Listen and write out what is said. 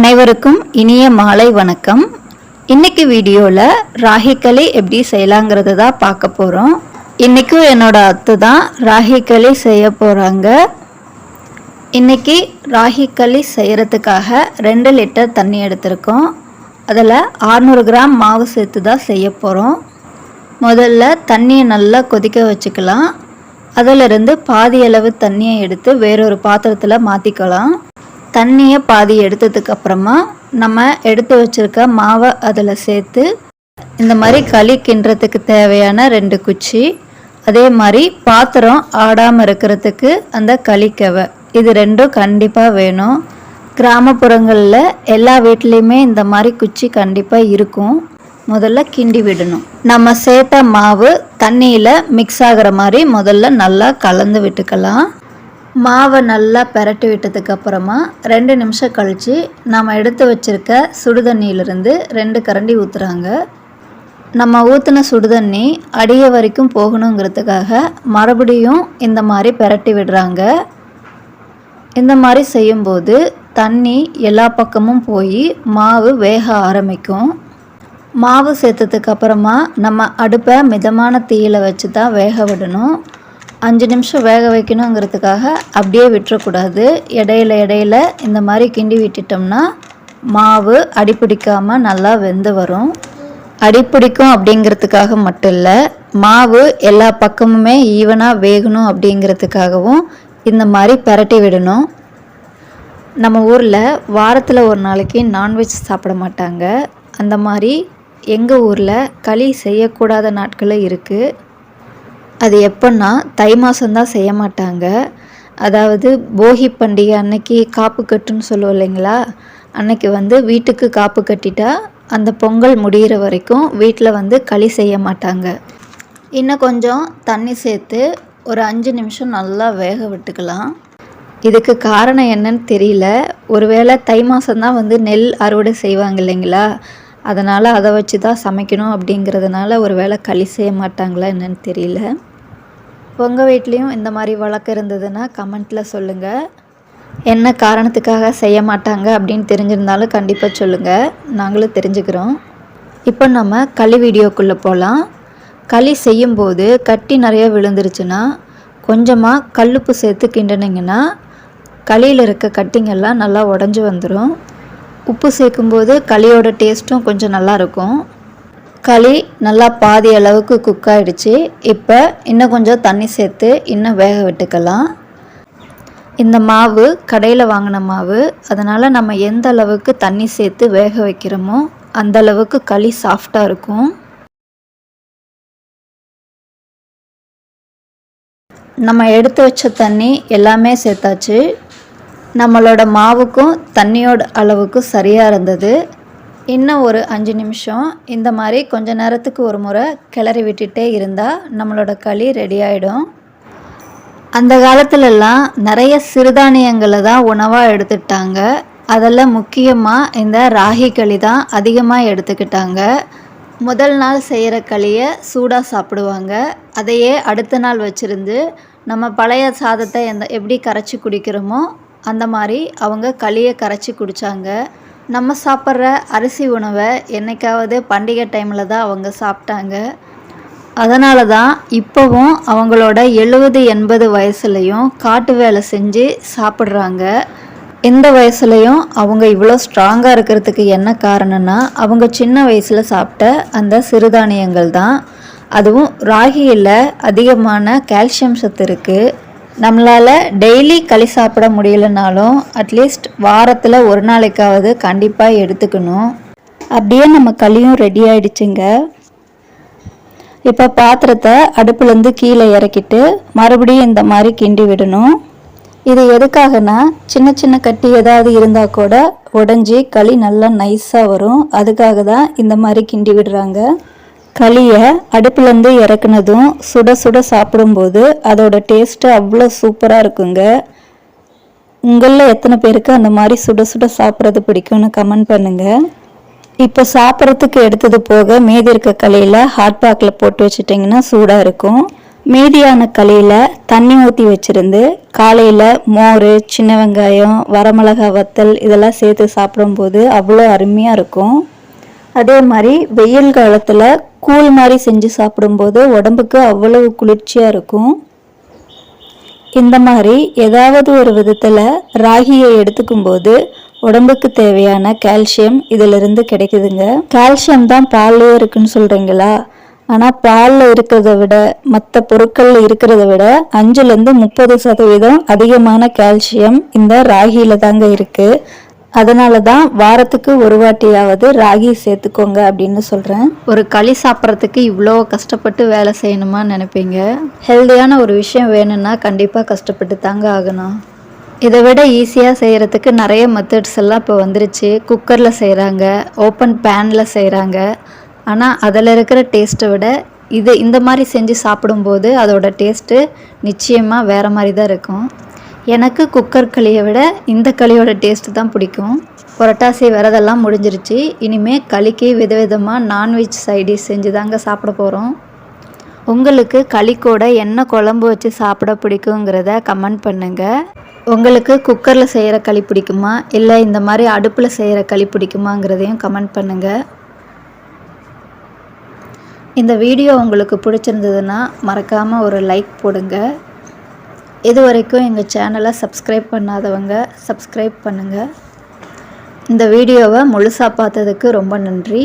அனைவருக்கும் இனிய மாலை வணக்கம். இன்னைக்கு வீடியோவில் ராகிக்களி எப்படி செய்யலாங்கிறது தான் பார்க்க போகிறோம் இன்றைக்கும் என்னோட அத்தை தான் ராகிக்களி செய்ய போகிறாங்க இன்னைக்கு ராகிக்களி செய்கிறதுக்காக ரெண்டு லிட்டர் தண்ணி எடுத்திருக்கோம். அதில் 600 கிராம் மாவு சேர்த்து தான் செய்ய போகிறோம் முதல்ல தண்ணியை நல்லா கொதிக்க வச்சுக்கலாம். அதிலிருந்து பாதி அளவு தண்ணியை எடுத்து வேறொரு பாத்திரத்தில் மாற்றிக்கலாம் தண்ணியை பாதி எடுத்ததுக்கு அப்புறமா நம்ம எடுத்து வச்சிருக்க மாவை அதில் சேர்த்து இந்த மாதிரி களி கிண்டுறதுக்கு தேவையான ரெண்டு குச்சி அதே மாதிரி பாத்திரம் ஆடாமல் இருக்கிறதுக்கு அந்த களிக்கவை. இது ரெண்டும் கண்டிப்பாக வேணும். கிராமப்புறங்களில் எல்லா வீட்லேயுமே இந்த மாதிரி குச்சி கண்டிப்பாக இருக்கும். முதல்ல கிண்டி விடணும். நம்ம சேர்த்த மாவு தண்ணியில் மிக்ஸ் ஆகிற மாதிரி முதல்ல நல்லா கலந்து விட்டுக்கலாம். மாவை நல்லா பரட்டி விட்டதுக்கு அப்புறமா ரெண்டு நிமிஷம் கழித்து நம்ம எடுத்து வச்சிருக்க சுடுதண்ணியிலிருந்து ரெண்டு கரண்டி ஊற்றுறாங்க நம்ம ஊற்றின சுடுதண்ணி அடிய வரைக்கும் போகணுங்கிறதுக்காக மறுபடியும் இந்த மாதிரி பரட்டி விடுறாங்க. இந்த மாதிரி செய்யும்போது தண்ணி எல்லா பக்கமும் போய் மாவு வேக ஆரம்பிக்கும். மாவு சேர்த்ததுக்கு அப்புறமா நம்ம அடுப்பை மிதமான தீயில வச்சு தான் வேக விடணும். அஞ்சு நிமிஷம் வேக வைக்கணுங்கிறதுக்காக அப்படியே விட்டுறக்கூடாது. இடையில இடையில இந்த மாதிரி கிண்டி விட்டுட்டோம்னா மாவு அடிப்பிடிக்காமல் நல்லா வெந்து வரும். அடிப்பிடிக்கும் அப்படிங்கிறதுக்காக மட்டும் இல்லை மாவு எல்லா பக்கமுமே ஈவனாக வேகணும் அப்படிங்கிறதுக்காகவும் இந்த மாதிரி பரட்டி விடணும். நம்ம ஊரில் வாரத்தில் ஒரு நாளைக்கு நான்வெஜ் சாப்பிட மாட்டாங்க. அந்த மாதிரி எங்கள் ஊரில் களி செய்யக்கூடாத நாட்களும் இருக்குது அது எப்போன்னா தை மாதம்தான் செய்ய மாட்டாங்க. அதாவது போகி பண்டிகை அன்னைக்கு காப்பு கட்டுன்னு சொல்லுவோம் இல்லைங்களா? அன்னைக்கு வந்து வீட்டுக்கு காப்பு கட்டிட்டா அந்த பொங்கல் முடிகிற வரைக்கும் வீட்டில் வந்து களி செய்ய மாட்டாங்க. இன்னும் கொஞ்சம் தண்ணி சேர்த்து ஒரு அஞ்சு நிமிஷம் நல்லா வேக விட்டுக்கலாம். இதுக்கு காரணம் என்னன்னு தெரியல. ஒருவேளை தை மாதம்தான் வந்து நெல் அறுவடை செய்வாங்க இல்லைங்களா? அதனால் அதை வச்சு தான் சமைக்கணும் அப்படிங்கிறதுனால ஒரு வேளை களி செய்ய மாட்டாங்களா என்னன்னு தெரியல. உங்கள் வீட்லேயும் இந்த மாதிரி வழக்கம் இருந்ததுன்னா கமெண்ட்டில் சொல்லுங்கள் என்ன காரணத்துக்காக செய்ய மாட்டாங்க அப்படின்னு தெரிஞ்சிருந்தாலும் கண்டிப்பாக சொல்லுங்கள் நாங்களும் தெரிஞ்சுக்கிறோம். இப்போ நம்ம களி வீடியோக்குள்ளே போகலாம் களி செய்யும்போது கட்டி நிறைய விழுந்துருச்சுன்னா கொஞ்சமாக கல்லுப்பு சேர்த்து கிண்டினீங்கன்னா களியில் இருக்க கட்டிங்கெல்லாம் நல்லா உடஞ்சி வந்துடும் உப்பு சேர்க்கும்போது களியோட டேஸ்ட்டும் கொஞ்சம் நல்லா இருக்கும். களி நல்லா பாதி அளவுக்கு குக் ஆகிடுச்சு இப்போ இன்னும் கொஞ்சம் தண்ணி சேர்த்து இன்னும் வேக விட்டுக்கலாம். இந்த மாவு கடையில் வாங்கின மாவு அதனால் நம்ம எந்த அளவுக்கு தண்ணி சேர்த்து வேக வைக்கிறோமோ அந்த அளவுக்கு களி சாஃப்டாக இருக்கும். நம்ம எடுத்து வச்ச தண்ணி எல்லாமே சேர்த்தாச்சு. நம்மளோட மாவுக்கும் தண்ணியோட அளவுக்கும் சரியாக இருந்தது. இன்னும் ஒரு அஞ்சு நிமிஷம். இந்த மாதிரி கொஞ்ச நேரத்துக்கு ஒரு முறை கிளறி விட்டுட்டே இருந்தால் நம்மளோட களி ரெடி ஆகிடும் அந்த காலத்துலலாம் நிறைய சிறுதானியங்களை தான் உணவாக எடுத்துட்டாங்க அதில் முக்கியமாக இந்த ராகி களி தான் அதிகமாக எடுத்துக்கிட்டாங்க. முதல் நாள் செய்கிற களியை சூடாக சாப்பிடுவாங்க. அதையே அடுத்த நாள் வச்சுருந்து நம்ம பழைய சாதத்தை எந்த எப்படி கரைச்சி குடிக்கிறோமோ அந்த மாதிரி அவங்க களியை கரைச்சி குடித்தாங்க நம்ம சாப்பிட்ற அரிசி உணவை என்றைக்காவது பண்டிகை டைமில் தான் அவங்க சாப்பிட்டாங்க. அதனால தான் இப்போவும் அவங்களோட எழுபது எண்பது வயசுலையும் காட்டு வேலை செஞ்சு சாப்பிட்றாங்க. இந்த வயசுலையும் அவங்க இவ்வளோ ஸ்ட்ராங்காக இருக்கிறதுக்கு என்ன காரணம்னா அவங்க சின்ன வயசில் சாப்பிட்ட அந்த சிறுதானியங்கள் தான். அதுவும் ராகியில் அதிகமான கால்சியம் சத்து இருக்குது நம்மளால் டெய்லி களி சாப்பிட முடியலனாலும் அட்லீஸ்ட் வாரத்தில் ஒரு நாளைக்காவது கண்டிப்பாக எடுத்துக்கணும். அப்படியே நம்ம களியும் ரெடி ஆயிடுச்சுங்க. இப்போ பாத்திரத்தை அடுப்புலேருந்து கீழே இறக்கிட்டு மறுபடியும் இந்த மாதிரி கிண்டி விடணும். இது எதுக்காகனா சின்ன சின்ன கட்டி ஏதாவது இருந்தால் கூட உடஞ்சி களி நல்லா நைஸாக வரும். அதுக்காக தான் இந்த மாதிரி கிண்டி விடுறாங்க. களியை அடுப்புலேருந்து இறக்குனதும் சுட சுட சாப்பிடும்போது அதோட டேஸ்ட்டு அவ்வளோ சூப்பராக இருக்குங்க. உங்களில் எத்தனை பேருக்கு அந்த மாதிரி சுட சுட சாப்பிட்றது பிடிக்கும்னு கமெண்ட் பண்ணுங்கள் இப்போ சாப்பிட்றதுக்கு எடுத்தது போக மீதி இருக்க களியில் ஹாட் பேக்கில் போட்டு வச்சிட்டிங்கன்னா சூடாக இருக்கும். மீதியான களியில் தண்ணி ஊற்றி வச்சுருந்து காலையில் மோர் சின்ன வெங்காயம் வரமிளகா வத்தல் இதெல்லாம் சேர்த்து சாப்பிடும்போது அவ்வளோ அருமையாக இருக்கும். அதே மாதிரி வெயில் காலத்தில் கூழ் மாதிரி செஞ்சு சாப்பிடும்போது உடம்புக்கு அவ்வளவு குளிர்ச்சியாக இருக்கும். இந்த மாதிரி ஏதாவது ஒரு விதத்தில் ராகியை எடுத்துக்கும்போது உடம்புக்கு தேவையான கால்சியம் இதிலிருந்து கிடைக்குதுங்க. கால்சியம் தான் பால்லேயே இருக்குன்னு சொல்கிறீங்களா ஆனால் பாலில் இருக்கிறத விட மற்ற பொருட்களில் இருக்கிறத விட அஞ்சுலேருந்து முப்பது சதவீதம் அதிகமான கால்சியம் இந்த ராகியில் தாங்க இருக்குது அதனால தான் வாரத்துக்கு ஒரு வாட்டியாவது ராகி சேர்த்துக்கோங்க அப்படின்னு சொல்கிறேன் ஒரு களி சாப்பிட்றதுக்கு இவ்வளோ கஷ்டப்பட்டு வேலை செய்யணுமா நினைப்பீங்க? ஹெல்தியான ஒரு விஷயம் வேணும்னா கண்டிப்பாக கஷ்டப்பட்டு தாங்க ஆகணும். இதை விட ஈஸியாக செய்கிறதுக்கு நிறைய மெத்தட்ஸ் எல்லாம் இப்போ வந்துருச்சு. குக்கரில் செய்கிறாங்க ஓப்பன் பேனில் செய்கிறாங்க ஆனால் அதில் இருக்கிற டேஸ்ட்டை விட இது இந்த மாதிரி செஞ்சு சாப்பிடும்போது அதோட டேஸ்ட்டு நிச்சயமாக வேறு மாதிரி தான் இருக்கும். எனக்கு குக்கர் களியை விட இந்த களியோட டேஸ்ட்டு தான் பிடிக்கும். புரட்டாசி விரதெல்லாம் முடிஞ்சிருச்சு. இனிமேல் களிக்கு விதவிதமாக நான்வெஜ் சைடிஷ் செஞ்சு தாங்க சாப்பிட போகிறோம் உங்களுக்கு களி கூட என்ன குழம்பு வச்சு சாப்பிட பிடிக்குங்கிறத கமெண்ட் பண்ணுங்கள் உங்களுக்கு குக்கரில் செய்கிற களி பிடிக்குமா? இல்லை இந்த மாதிரி அடுப்பில் செய்கிற களி பிடிக்குமாங்கிறதையும் கமெண்ட் பண்ணுங்கள் இந்த வீடியோ உங்களுக்கு பிடிச்சிருந்ததுன்னா மறக்காமல் ஒரு லைக் போடுங்க. இது வரைக்கும் எங்கள் சேனலை சப்ஸ்கிரைப் பண்ணாதவங்க சப்ஸ்கிரைப் பண்ணுங்கள் இந்த வீடியோவை முழுசாக பார்த்ததுக்கு ரொம்ப நன்றி.